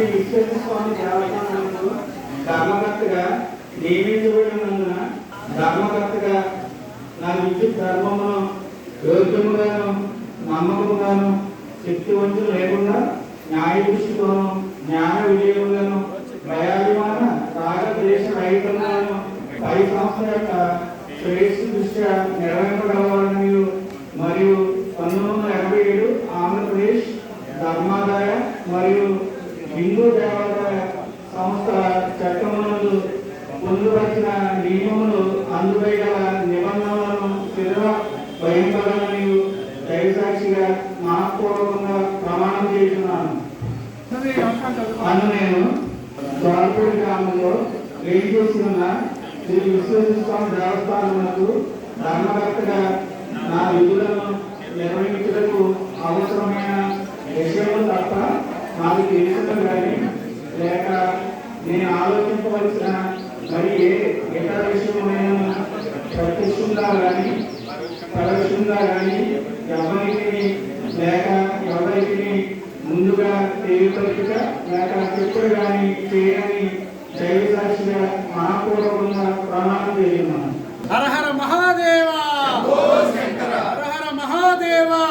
శ్రీ విశ్వేశ్వర స్వామి దేవస్థానంలో ధర్మకర్తగా నియమించబడినందున ధర్మకర్తగా నా విద్యుత్ ధర్మమును యోగ్యముగాను నమ్మకముగాను శక్తి వంచన లేకుండా న్యాయ దృష్టితోను జ్ఞాన విజయములను భయాభిమాన రాగద్వేష రైతులను పై సంస్థ యొక్క శ్రేష్ఠ దృష్ట్యా నిర్వహింపగలవాలని మరియు పంతొమ్మిది వందల ఎనభై ఏడు ఆంధ్రప్రదేశ్ ధర్మాదాయ మరియు హిందూ దేవాదాయ సంస్థ చట్టమునందు పొందుపరిచిన నియమములు అందుపై గల నిబంధనలను స్థిర వహింపగలని దయసాక్షిగా మనపూర్వకంగా ప్రమాణం చేస్తున్నాను అను నేను ద్వారపూడి గ్రామంలో వేయించేసి ఉన్న శ్రీ విశ్వేశ్వర స్వామి దేవస్థానములకు ధర్మకర్తగా నా విధులను నాకు తెలిసిన కానీ లేక నేను ఆలోచించవలసిన మరి ఏ ఇతర విషయమైన ప్రత్యక్షంగా కానీ పరోక్షంగా కానీ ఎవరికి లేక ఎవరికి ముందుగా తెలియపరిచిక లేక చెప్పుడు కానీ చేయని దైవ సాక్షిగా మహాపూర్వకంగా ప్రమాణం చేస్తున్నాను. హర హర మహాదేవా! హర హర మహాదేవా